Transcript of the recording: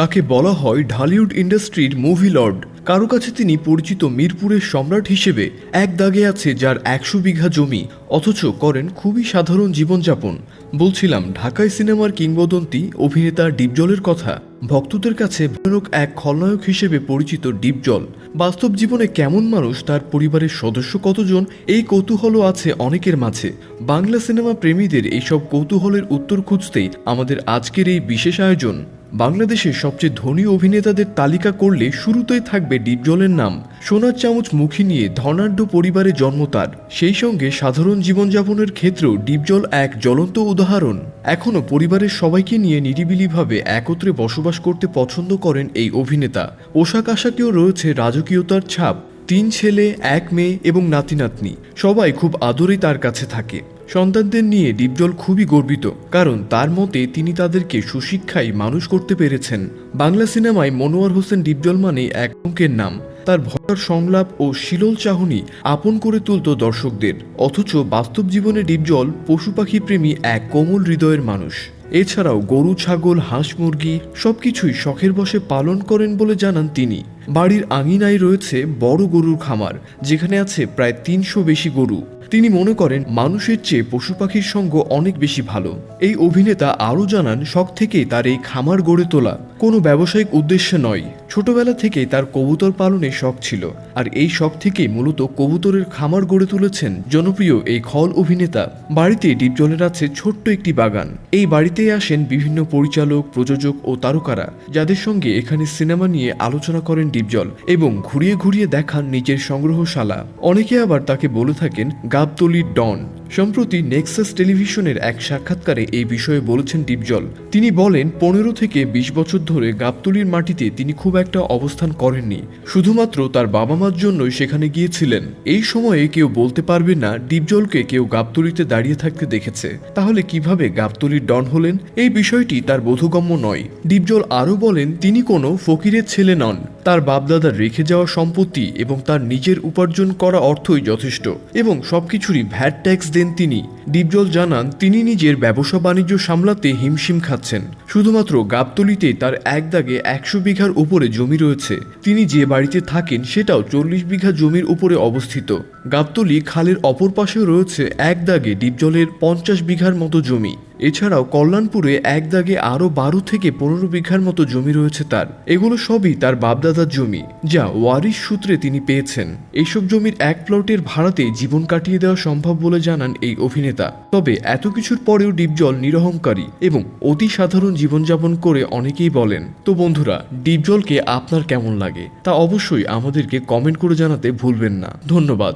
তাকে বলা হয় ঢালিউড ইন্ডাস্ট্রির মুভি লর্ড। কারও কাছে তিনি পরিচিত মিরপুরের সম্রাট হিসেবে এক দাগে আছে যার একশো বিঘা জমি, অথচ করেন খুবই সাধারণ জীবনযাপন। বলছিলাম ঢাকায় সিনেমার কিংবদন্তি, অভিনেতা ডিপজলের কথা। ভক্তদের কাছে ভয়ানক এক খলনায়ক হিসেবে পরিচিত ডিপজল। বাস্তব জীবনে কেমন মানুষ, তার পরিবারের সদস্য কতজন, এই কৌতূহলও আছে অনেকের মাঝে। বাংলা সিনেমা প্রেমীদের এইসব কৌতূহলের উত্তর খুঁজতেই আমাদের আজকের এই বিশেষ আয়োজন। বাংলাদেশের সবচেয়ে ধনী অভিনেতাদের তালিকা করলে শুরুতেই থাকবে ডিপজলের নাম। সোনার চামচ মুখী নিয়ে ধনাঢ্য পরিবারে জন্ম তার। সেই সঙ্গে সাধারণ জীবনযাপনের ক্ষেত্রেও ডিপজল এক জ্বলন্ত উদাহরণ। এখনও পরিবারের সবাইকে নিয়ে নিরিবিলিভাবে একত্রে বসবাস করতে পছন্দ করেন এই অভিনেতা। পোশাক আশাকেও রয়েছে রাজকীয়তার ছাপ। তিন ছেলে, এক মেয়ে এবং নাতি নাতনি সবাই খুব আদরে তার কাছে থাকে। সন্তানদের নিয়ে ডিপজল খুবই গর্বিত, কারণ তার মতে তিনি তাদেরকে সুশিক্ষায় মানুষ করতে পেরেছেন। বাংলা সিনেমায় মনোয়ার হোসেন ডিপজল মানে এক অঙ্কের নাম। তার ভয়ার সংলাপ ও শিলল চাহনি আপন করে তুলত দর্শকদের। অথচ বাস্তব জীবনে ডিপজল পশু পাখি প্রেমী এক কোমল হৃদয়ের মানুষ। এছাড়াও গরু, ছাগল, হাঁস, মুরগি সবকিছুই শখের বসে পালন করেন বলে জানান তিনি। বাড়ির আঙিনায় রয়েছে বড় গরুর খামার, যেখানে আছে প্রায় তিনশো বেশি গরু। তিনি মনে করেন, মানুষের চেয়ে পশু পাখির সঙ্গ অনেক বেশি ভালো। এই অভিনেতা আরও জানান, শখ থেকেই তার এই খামার গড়ে তোলা কোনো ব্যবসায়িক উদ্দেশ্য নয়। ছোটবেলা থেকেই তার কবুতর পালনে শখ ছিল, আর এই শখ থেকেই মূলত কবুতরের খামার গড়ে তুলেছেন জনপ্রিয় এই খল অভিনেতা। বাড়িতে ডিপজলের আছে ছোট্ট একটি বাগান। এই বাড়িতেই আসেন বিভিন্ন পরিচালক, প্রযোজক ও তারকারা, যাদের সঙ্গে এখানে সিনেমা নিয়ে আলোচনা করেন ডিপজল এবং ঘুরিয়ে ঘুরিয়ে দেখান নিজের সংগ্রহশালা। অনেকে আবার তাকে বলে থাকেন গাবতলির ডন। সম্প্রতি নেক্সাস টেলিভিশনের এক সাক্ষাৎকারে এই বিষয়ে বলেছেন ডিপজল তিনি বলেন, পনেরো থেকে বিশ বছর ধরে গাবতলির মাটিতে তিনি খুব একটা অবস্থান করেননি। শুধুমাত্র তার বাবা মার জন্যই সেখানে গিয়েছিলেন। এই সময়ে কেউ বলতে পারবে না ডিপজলকে কেউ গাবতলিতে দাঁড়িয়ে থাকতে দেখেছে। তাহলে কীভাবে গাবতলির ডন হলেন? এই বিষয়টি তার বোধগম্য নয়। ডিপজল আরও বলেন, তিনি কোনো ফকিরের ছেলে নন। তার বাপদাদার রেখে যাওয়া সম্পত্তি এবং তার নিজের উপার্জন করা অর্থই যথেষ্ট এবং সবকিছুরই ভ্যাট ট্যাক্স দেন তিনি। ডিপজল জানান, তিনি নিজের ব্যবসা বাণিজ্য সামলাতে হিমশিম খাচ্ছেন। শুধুমাত্র গাবতলিতে তার এক দাগে একশো বিঘার উপরে জমি রয়েছে। তিনি যে বাড়িতে থাকেন সেটাও চল্লিশ বিঘা জমির উপরে অবস্থিত। গাবতলি খালের অপর পাশেও রয়েছে এক দাগে ডিপজলের পঞ্চাশ বিঘার মতো জমি। এছাড়াও কল্যাণপুরে এক দাগে আরও বারো থেকে পনেরো বিঘার মতো জমি রয়েছে তার। এগুলো সবই তার বাপদাদার জমি, যা ওয়ারিশ সূত্রে তিনি পেয়েছেন। এইসব জমির এক প্লটের ভাড়াতে জীবন কাটিয়ে দেওয়া সম্ভব বলে জানান এই অভিনেতা। তবে এত কিছুর পরেও ডিপজল নিরহংকারী এবং অতি সাধারণ জীবনযাপন করে অনেকেই বলেন, তো বন্ধুরা, ডিপজলকে আপনার কেমন লাগে? তা অবশ্যই আমাদেরকে কমেন্ট করে জানাতে ভুলবেন না। ধন্যবাদ।